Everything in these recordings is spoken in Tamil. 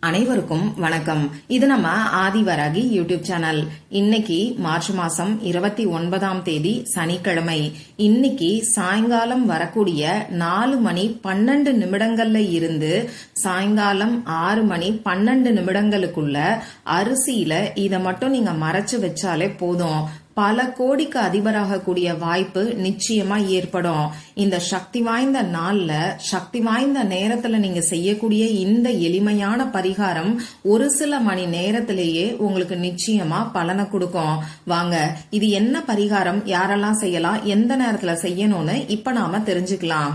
அனைவருக்கும் வணக்கம். இது நம்ம ஆதிவராகி யூடியூப் சேனல். இன்னைக்கு மார்ச் மாசம் இருபத்தி ஒன்பதாம் தேதி சனிக்கிழமை. இன்னைக்கு சாயங்காலம் வரக்கூடிய நாலு மணி பன்னெண்டு நிமிடங்கள்ல இருந்து சாயங்காலம் ஆறு மணி பன்னெண்டு நிமிடங்களுக்குள்ள அரிசியில இதை மட்டும் நீங்க மறைச்சு வச்சாலே போதும். பல கோடிக்கு அதிபராகக்கூடிய வாய்ப்பு நிச்சயமா ஏற்படும். இந்த சக்தி வாய்ந்த நாள்ல சக்தி வாய்ந்த நேரத்துல நீங்க செய்யக்கூடிய இந்த எளிமையான பரிகாரம் ஒரு சில மணி நேரத்திலேயே உங்களுக்கு நிச்சயமா பலனை கொடுக்கும். வாங்க இது என்ன பரிகாரம்? யாரெல்லாம் செய்யலாம்? எந்த நேரத்துல செய்யணும்னு இப்ப நாம தெரிஞ்சுக்கலாம்.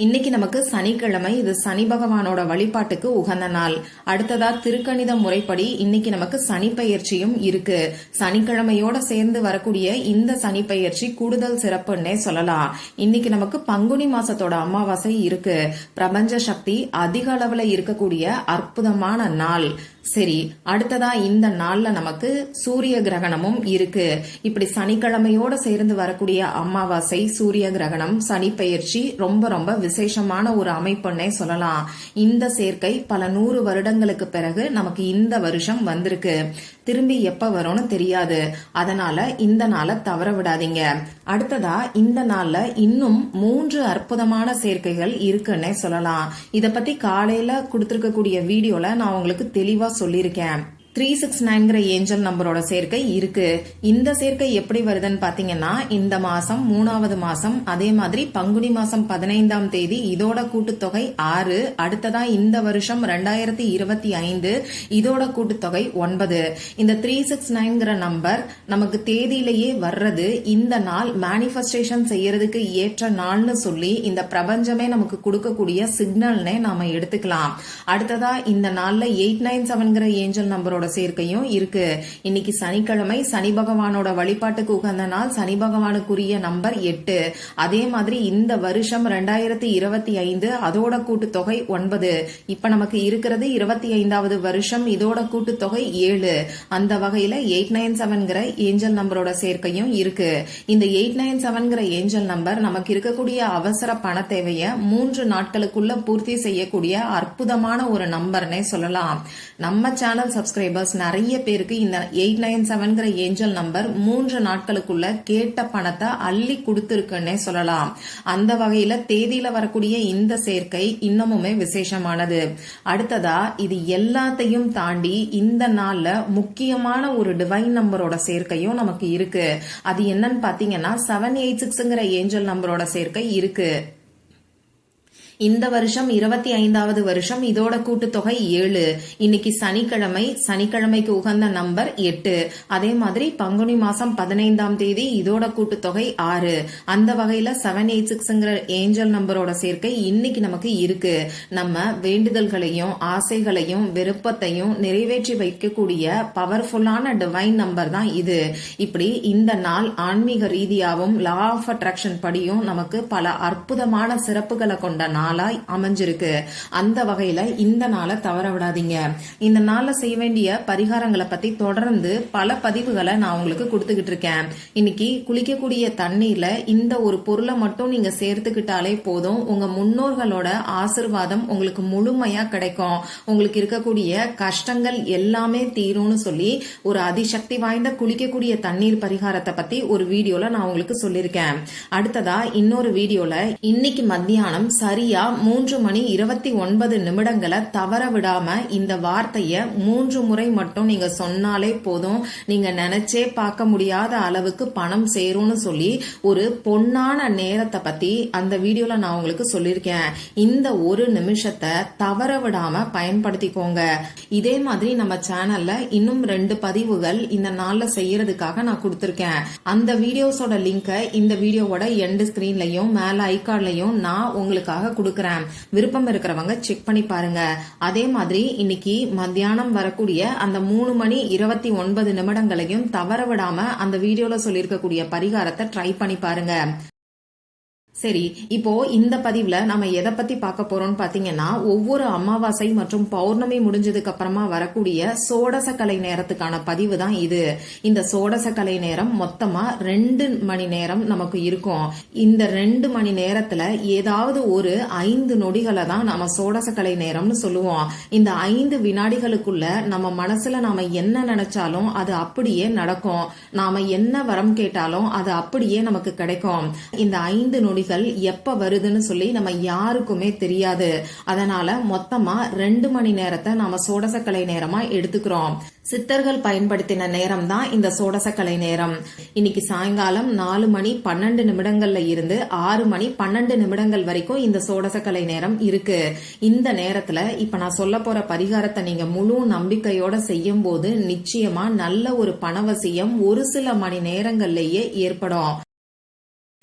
இன்னைக்கு நமக்கு சனிக்கிழமை. இது சனி பகவானோட வழிபாட்டுக்கு உகந்த நாள். அடுத்ததா திருக்கணித முறைப்படி இன்னைக்கு நமக்கு சனி பயிற்சியும் இருக்கு. சனிக்கிழமையோட சேர்ந்து வரக்கூடிய இந்த சனி பயிற்சி கூடுதல் சிறப்புன்னே சொல்லலாம். இன்னைக்கு நமக்கு பங்குனி மாசத்தோட அமாவாசை இருக்கு. பிரபஞ்ச சக்தி அதிக அளவுல இருக்கக்கூடிய அற்புதமான நாள். சரி அடுத்ததா இந்த நாள்ல நமக்கு சூரிய கிரகணமும் இருக்கு. இப்படி சனிக்கிழமையோட சேர்ந்து வரக்கூடிய அமாவாசை சூரிய கிரகணம் சனி பயிற்சி ரொம்ப ரொம்ப விசேஷமான ஒரு அமைப்புன்னே சொல்லலாம். இந்த சேர்க்கை பல நூறு வருடங்களுக்கு பிறகு நமக்கு இந்த வருஷம் வந்திருக்கு. திரும்பி எப்ப வரும்னு தெரியாது. அதனால இந்த நாளை தவற விடாதீங்க. அடுத்ததா இந்த நாள்ல இன்னும் மூன்று அற்புதமான சேர்க்கைகள் இருக்குன்னே சொல்லலாம். இத பத்தி காலையில கொடுத்திருக்கக்கூடிய வீடியோல நான் உங்களுக்கு தெளிவா சொல்லியிருக்கேன். த்ரீ சிக்ஸ் நைன்கிற ஏஞ்சல் நம்பரோட சேர்க்கை இருக்கு. இந்த சேர்க்கை எப்படி வருதுன்னு பாத்தீங்கன்னா இந்த மாசம் மூணாவது மாசம் அதே மாதிரி பங்குனி மாசம் பதினைந்தாம் தேதி இதோட கூட்டுத்தொகை ஆறு அடுத்ததா இந்த வருஷம் ரெண்டாயிரத்தி இருபத்தி ஐந்து இதோட கூட்டுத்தொகை ஒன்பது. இந்த த்ரீ சிக்ஸ் நைன்கிற நம்பர் நமக்கு தேதியிலேயே வர்றது இந்த நாள் மேனிஃபெஸ்டேஷன் செய்யறதுக்கு ஏற்ற நாள்னு சொல்லி இந்த பிரபஞ்சமே நமக்கு கொடுக்கக்கூடிய சிக்னல்னே நாம எடுத்துக்கலாம். அடுத்ததா இந்த நாள்ல எயிட் நைன் செவன்கிற ஏஞ்சல் நம்பரோட சேர்க்கையும் இருக்கு. இன்னைக்கு சனிக்கிழமை சனி பகவானோட வழிபாட்டுக்கு உகந்த நாள் சனி பகவானுக்குரிய நம்பர் எட்டு. அதே மாதிரி இந்த வருஷம் ரெண்டாயிரத்தி இருபத்தி ஐந்து அதோட கூட்டுத்தொகை ஒன்பது. இப்ப நமக்கு இருக்கிறது இருபத்தி ஐந்தாவது வருஷம் இதோட கூட்டுத்தொகை ஏழு. அந்த வகையில எயிட் நைன் செவன்கிற ஏஞ்சல் நம்பரோட சேர்க்கையும் இருக்கு. இந்த எயிட் நைன் செவன்கிற ஏஞ்சல் நம்பர் நமக்கு இருக்கக்கூடிய அவசர பண தேவையை மூன்று நாட்களுக்குள்ள பூர்த்தி செய்யக்கூடிய அற்புதமான ஒரு நம்பர்னே சொல்லலாம். நம்ம சேனல் சப்ஸ்கிரைபர்ஸ் நிறைய பேருக்கு இந்த எயிட் நைன் செவன்கிற ஏஞ்சல் நம்பர் மூன்று நாட்களுக்குள்ள கேட்ட பணத்தை அள்ளி கொடுத்துருக்குன்னே சொல்லலாம். அந்த வகையில தேதியில வரக்கூடிய இந்த சேர்க்கை இன்னமுமே விசேஷமானது. அடுத்ததா இது எல்லாத்தையும் தாண்டி இந்த நாள்ல முக்கியமான ஒரு டிவைன் நம்பரோட சேர்க்கையும் நமக்கு இருக்கு. அது என்னன்னு பாத்தீங்கன்னா செவன் எயிட் சிக்ஸ்ங்கிற ஏஞ்சல் நம்பரோட சேர்க்கை இருக்கு. இந்த வருஷம் இருபத்தி ஐந்தாவது வருஷம் இதோட கூட்டுத்தொகை ஏழு. இன்னைக்கு சனிக்கிழமை சனிக்கிழமைக்கு உகந்த நம்பர் எட்டு. அதே மாதிரி பங்குனி மாசம் பதினைந்தாம் தேதி இதோட கூட்டுத்தொகை ஆறு. அந்த வகையில செவன் எயிட் சிக்ஸ்ங்கிற ஏஞ்சல் நம்பரோட சேர்க்கை இன்னைக்கு நமக்கு இருக்கு. நம்ம வேண்டுதல்களையும் ஆசைகளையும் விருப்பத்தையும் நிறைவேற்றி வைக்கக்கூடிய பவர்ஃபுல்லான டிவைன் நம்பர் தான் இது. இப்படி இந்த நாள் ஆன்மீக ரீதியாகவும் லா ஆஃப் அட்ராக்ஷன் படியும் நமக்கு பல அற்புதமான சிறப்புகளை கொண்ட நாள். நாளாய் அமைஞ்சிருக்கு. அந்த வகையில இந்த நாளை தவற விடாதீங்க. இந்த நாள்ல செய்ய வேண்டிய பரிகாரங்களை பத்தி தொடர்ந்து பல பதிவுகளை நான் உங்களுக்கு கொடுத்துக்கிட்டு இருக்கேன். இன்னைக்கு குளிக்கக்கூடிய தண்ணீர்ல இந்த ஒரு பொருளை மட்டும் நீங்க சேர்த்துக்கிட்டாலே போதும். உங்க முன்னோர்களோட ஆசிர்வாதம் உங்களுக்கு முழுமையா கிடைக்கும். உங்களுக்கு இருக்கக்கூடிய கஷ்டங்கள் எல்லாமே தீரும்னு சொல்லி ஒரு அதிசக்தி வாய்ந்த குளிக்கக்கூடிய தண்ணீர் பரிகாரத்தை பத்தி ஒரு வீடியோல நான் உங்களுக்கு சொல்லியிருக்கேன். அடுத்ததா இன்னொரு வீடியோல இன்னைக்கு மத்தியானம் சரியா மூன்று மணி இருபத்தி ஒன்பது நிமிடங்களை தவற விடாம இந்த வார்த்தைய மூன்று முறை மட்டும் நீங்க சொன்னாலே போதும். நீங்க நினைச்சே பார்க்க முடியாத அளவுக்கு பணம் சேரும்னு சொல்லி ஒரு பொன்னான நேரத்தை பத்தி அந்த வீடியோல நான் உங்களுக்கு சொல்லியிருக்கேன். இந்த ஒரு நிமிஷத்தை தவற விடாம பயன்படுத்திக்கோங்க. இதே மாதிரி நம்ம சேனல்ல இன்னும் ரெண்டு பதிவுகள் இந்த நாள்ல செய்யறதுக்காக நான் கொடுத்திருக்கேன். அந்த வீடியோஸோட லிங்கை இந்த வீடியோவோட எண்டு ஸ்கிரீன்லயும் மேல ஐகார்ட்லயும் நான் உங்களுக்காக கொடுக்குறேன். விருப்பம் இருக்கிறவங்க செக் பண்ணி பாருங்க. அதே மாதிரி இன்னைக்கு மத்தியானம் வரக்கூடிய அந்த மூணு மணி இருபத்தி ஒன்பது நிமிடங்களையும் தவற விடாம அந்த வீடியோல சொல்லியிருக்கக்கூடிய பரிகாரத்தை ட்ரை பண்ணி பாருங்க. சரி இப்போ இந்த பதிவுல நம்ம எதை பத்தி பார்க்க போறோம்னு பாத்தீங்கன்னா ஒவ்வொரு அமாவாசை மற்றும் பௌர்ணமி முடிஞ்சதுக்கு அப்புறமா வரக்கூடிய சோடச கலை நேரத்துக்கான பதிவு தான் இது. இந்த சோடச கலை நேரம் மொத்தமா ரெண்டு மணி நேரம் நமக்கு இருக்கும். இந்த ரெண்டு மணி நேரத்துல ஏதாவது ஒரு ஐந்து நொடிகளை தான் நம்ம சோடச கலை நேரம்னு சொல்லுவோம். இந்த ஐந்து வினாடிகளுக்குள்ள நம்ம மனசுல நாம என்ன நினைச்சாலும் அது அப்படியே நடக்கும். நாம என்ன வரம் கேட்டாலும் அது அப்படியே நமக்கு கிடைக்கும். இந்த ஐந்து நொடிகள் எப்ப வருதுன்னு சொல்லி நம்ம யாருக்குமே தெரியாது. அதனால மொத்தமா ரெண்டு மணி நேரத்தை நாம சோடசக்கலை நேரமா எடுத்துக்கிறோம். சித்தர்கள் பயன்படுத்தின நேரம் தான் இந்த சோடசக்கலை நேரம். இன்னைக்கு சாயங்காலம் நாலு மணி பன்னெண்டு நிமிடங்கள்ல இருந்து ஆறு மணி பன்னெண்டு நிமிடங்கள் வரைக்கும் இந்த சோடசக்கலை நேரம் இருக்கு. இந்த நேரத்துல இப்ப நான் சொல்ல போற பரிகாரத்தை நீங்க முழு நம்பிக்கையோட செய்யும் போது நிச்சயமா நல்ல ஒரு பணவசியம் ஒரு சில மணி நேரங்கள்லயே ஏற்படும்.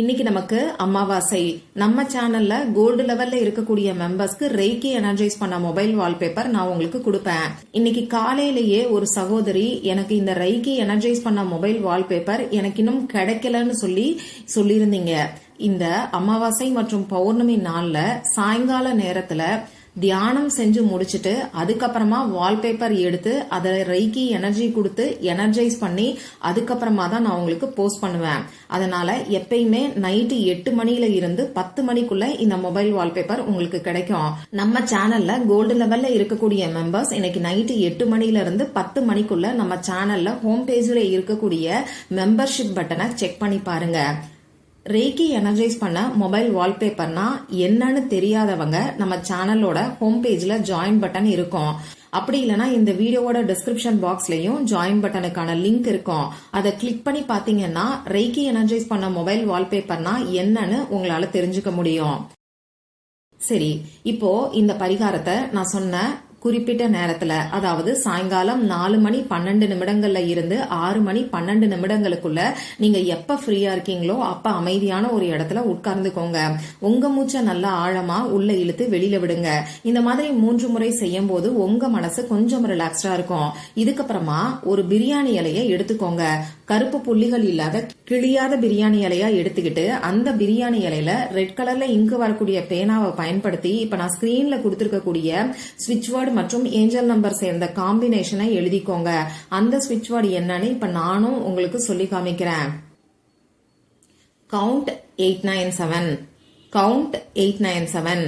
இன்னைக்கு நமக்கு அமாவாசை. நம்ம சேனல்ல கோல்டு லெவல்ல இருக்கக்கூடிய மெம்பர்ஸ்க்கு ரெய்கி எனர்ஜைஸ் பண்ண மொபைல் வால்பேப்பர் நான் உங்களுக்கு கொடுப்பேன். இன்னைக்கு காலையிலேயே ஒரு சகோதரி எனக்கு இந்த ரெய்கி எனர்ஜைஸ் பண்ண மொபைல் வால்பேப்பர் எனக்கு இன்னும் கிடைக்கலன்னு சொல்லி சொல்லியிருந்தீங்க. இந்த அமாவாசை மற்றும் பௌர்ணமி நாள்ல சாயங்கால நேரத்துல தியானம் செஞ்சு முடிச்சுட்டு அதுக்கப்புறமா வால்பேப்பர் எடுத்து அதை ரைக்கி எனர்ஜி கொடுத்து எனர்ஜைஸ் பண்ணி அதுக்கப்புறமா தான் நான் உங்களுக்கு போஸ்ட் பண்ணுவேன். அதனால எப்பயுமே நைட்டு எட்டு மணியில இருந்து பத்து மணிக்குள்ள இந்த மொபைல் வால்பேப்பர் உங்களுக்கு கிடைக்கும். நம்ம சேனல்ல கோல்டு லெவல்ல இருக்கக்கூடிய மெம்பர்ஸ் இன்னைக்கு நைட்டு எட்டு மணில இருந்து பத்து மணிக்குள்ள நம்ம சேனல்ல ஹோம் பேஜ்ல இருக்கக்கூடிய மெம்பர்ஷிப் பட்டனை செக் பண்ணி பாருங்க. ரேக்கி எனர்ஜைஸ் பண்ண மொபைல் வால்பேப்பர்னா என்னன்னு தெரியாதவங்க நம்ம சேனலோட ஹோம் பேஜ்ல ஜாயின் பட்டன் இருக்கும். அப்படி இல்லைன்னா இந்த வீடியோவோட டிஸ்கிரிப்ஷன் பாக்ஸ்லயும் ஜாயின் பட்டனுக்கான லிங்க் இருக்கும். அதை கிளிக் பண்ணி பாத்தீங்கன்னா ரெய்கி எனர்ஜைஸ் பண்ண மொபைல் வால்பேப்பர்னா என்னன்னு உங்களால தெரிஞ்சுக்க முடியும். சரி இப்போ இந்த பரிகாரத்தை நான் சொன்ன குறிப்பிட்ட நேரத்துல அதாவது சாயங்காலம் நாலு மணி பன்னெண்டு நிமிடங்கள்ல இருந்து ஆறு மணி பன்னெண்டு நிமிடங்களுக்குள்ள நீங்க எப்ப ஃப்ரீயா இருக்கீங்களோ அப்ப அமைதியான ஒரு இடத்துல உட்கார்ந்துக்கோங்க. உங்க மூச்சை நல்லா ஆழமா உள்ள இழுத்து வெளியில விடுங்க. இந்த மாதிரி மூன்று முறை செய்யும் போது உங்க மனசு கொஞ்சம் ரிலாக்ஸ்டா இருக்கும். இதுக்கப்புறமா ஒரு பிரியாணி இலைய எடுத்துக்கோங்க. கருப்பு புள்ளிகள் இல்லாத கிழியாத பிரியாணி இலையா எடுத்துக்கிட்டு அந்த பிரியாணி இலையில ரெட் கலர்ல இங்கு வரக்கூடிய பேனாவை பயன்படுத்தி இப்ப நான் ஸ்கிரீன்ல கொடுத்திருக்கக்கூடிய ஸ்விட்ச் வேர்டு மற்றும் ஏஞ்சல் நம்பர் சேர்ந்த காம்பினேஷனை எழுதிக்கோங்க. அந்த ஸ்விட்ச் வேர்டு என்னன்னு இப்ப நானும் உங்களுக்கு சொல்லி காமிக்கிறேன். Count eight nine seven count eight nine seven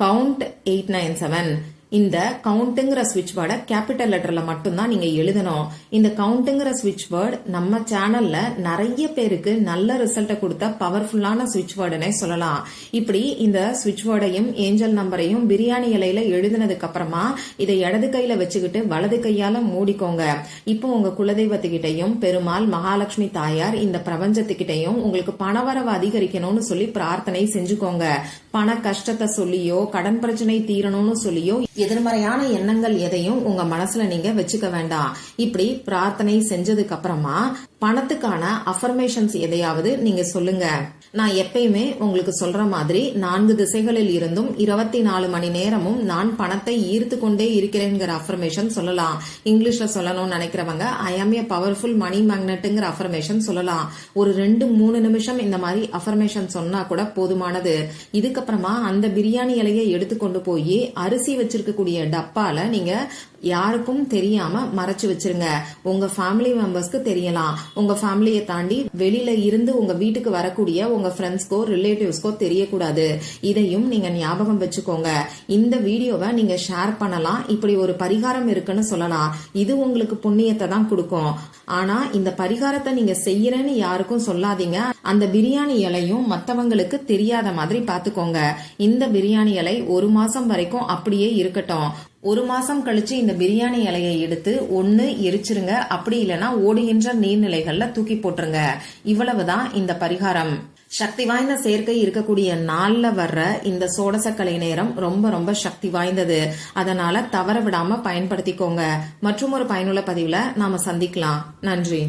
count eight nine seven இந்த கவுண்ட்டுங்கிற ஸ்விட்ச் வேர்டை கேபிட்டல் லெட்டர்ல மட்டும்தான் நீங்க எழுதணும். இந்த கவுண்ட்டுங்கிற ஸ்விட்ச் வேர்டு நம்ம சேனல்ல நிறைய பேருக்கு நல்ல ரிசல்ட்டை கொடுத்த பவர்ஃபுல்லான ஸ்விட்ச் வேர்டுனே சொல்லலாம். இப்படி இந்த ஸ்விட்ச் வேர்டையும் ஏஞ்சல் நம்பரையும் பிரியாணி இலையில எழுதினதுக்கு அப்புறமா இதை இடது கையில வச்சுக்கிட்டு வலது கையால மூடிக்கோங்க. இப்போ உங்க குலதெய்வத்துக்கிட்டையும் பெருமாள் மகாலட்சுமி தாயார் இந்த பிரபஞ்சத்துக்கிட்டையும் உங்களுக்கு பணவரவு அதிகரிக்கணும்னு சொல்லி பிரார்த்தனை செஞ்சுக்கோங்க. பண கஷ்டத்தை சொல்லியோ கடன் பிரச்சனை தீரணும்னு சொல்லியோ எதிர்மறையான எண்ணங்கள் எதையும் உங்க மனசுல நீங்க வச்சுக்க வேண்டாம். இப்படி பிரார்த்தனை செஞ்சதுக்கு அப்புறமா பணத்துக்கான அஃபர்மேஷன்ஸ் எதையாவது நீங்க சொல்லுங்க. நான் எப்பயுமே உங்களுக்கு சொல்ற மாதிரி நான்கு திசைகளில் இருந்தும் இருபத்தி நாலு மணி நேரமும் நான் பணத்தை ஈர்த்து கொண்டே இருக்கிறேங்கிற அஃபர்மேஷன் சொல்லலாம். இங்கிலீஷ்ல சொல்லணும்னு நினைக்கிறவங்க ஐ ஆம் ஏ பவர்ஃபுல் மணி மேக்னெட்டுங்கிற அஃபர்மேஷன் சொல்லலாம். ஒரு ரெண்டு மூணு நிமிஷம் இந்த மாதிரி அஃபர்மேஷன் சொன்னா கூட போதுமானது. இதுக்கப்புறமா அந்த பிரியாணி இலையை எடுத்து கொண்டு போய் அரிசி வச்சிருக்கக்கூடிய டப்பால நீங்க யாருக்கும் தெரியாம மறைச்சு வச்சிருங்க. உங்க ஃபேமிலி மெம்பர்ஸ்க்கு தெரியலாம். உங்க ஃபேமிலியை தாண்டி வெளியில இருந்து உங்க வீட்டுக்கு வரக்கூடிய உங்க ஃப்ரெண்ட்ஸ்க்கோ ரிலேட்டிவ்ஸ்க்கோ தெரியக்கூடாது. இதையும் நீங்க ஞாபகம் வச்சுக்கோங்க. இந்த வீடியோவை நீங்க ஷேர் பண்ணலாம். இப்படி ஒரு பரிகாரம் இருக்குன்னு சொல்லலாம். இது உங்களுக்கு புண்ணியத்தை தான் கொடுக்கும். ஆனா இந்த பரிகாரத்தை நீங்க செய்யறேன்னு யாருக்கும் சொல்லாதீங்க. அந்த பிரியாணி இலையும் மத்தவங்களுக்கு தெரியாத மாதிரி பாத்துக்கோங்க இந்த பிரியாணி இலை ஒரு மாசம் வரைக்கும் அப்படியே இருக்கட்டும். ஒரு மாசம் கழிச்சு இந்த பிரியாணி இலையை எடுத்து ஒன்னு எரிச்சிருங்க. அப்படி இல்லைன்னா ஓடுகின்ற நீர்நிலைகள்ல தூக்கி போட்டுருங்க. இவ்வளவுதான் இந்த பரிகாரம். சக்தி வாய்ந்த சேர்க்கை இருக்கக்கூடிய நாள்ல வர்ற இந்த சோடசக்கலை நேரம் ரொம்ப ரொம்ப சக்தி வாய்ந்தது. அதனால தவற விடாம பயன்படுத்திக்கோங்க. மற்றும் ஒரு பயனுள்ள பதிவுல நாம சந்திக்கலாம். நன்றி.